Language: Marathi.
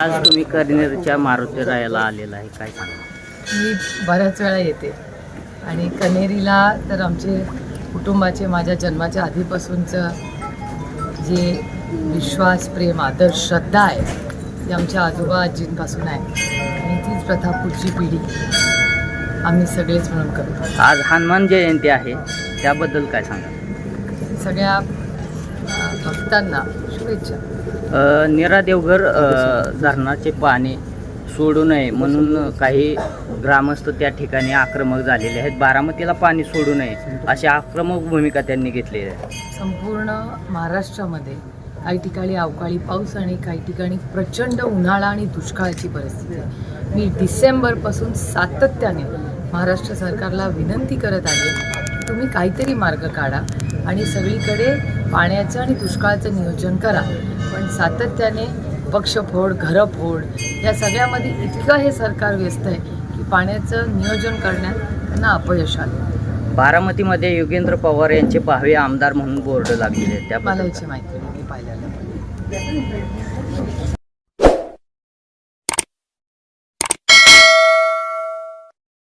आज तुम्ही कनेरच्या मारुती रायाला आलेला आहे काय सांगा? मी बऱ्याच वेळा येते. आणि कनेरीला तर आमचे कुटुंबाचे माझ्या जन्माच्या आधीपासूनचं जे विश्वास प्रेम आदर श्रद्धा आहे ती आमच्या आजोबा आजींपासून आहे. आणि तीच प्रथा पुढची पिढी आम्ही सगळेच म्हणून करतो आज हनुमान जयंती आहे त्याबद्दल काय सांगा? सगळ्या भक्तांना शुभेच्छा. देवघर धरणाचे पाणी सोडू नये म्हणून काही ग्रामस्थ त्या ठिकाणी आक्रमक झालेले आहेत. बारामतीला पाणी सोडू नये अशी आक्रमक भूमिका त्यांनी घेतलेली आहे. संपूर्ण महाराष्ट्रामध्ये काही ठिकाणी अवकाळी पाऊस आणि काही ठिकाणी प्रचंड उन्हाळा आणि दुष्काळाची परिस्थिती आहे. मी डिसेंबरपासून सातत्याने महाराष्ट्र सरकारला विनंती करत आहे तुम्ही काहीतरी मार्ग काढा. आणि सगळीकडे पाण्याचं आणि दुष्काळाचं नियोजन करा. पण सातत्याने पक्षफोड घरफोड या सगळ्यामध्ये इतकं हे सरकार व्यस्त आहे की पाण्याचं नियोजन करण्यात त्यांना अपयश आलं. बारामतीमध्ये योगेंद्र पवार यांचे पाहवे आमदार म्हणून बोर्ड लागलेले आहेत. मला याची माहिती मी पाहिलेलं पण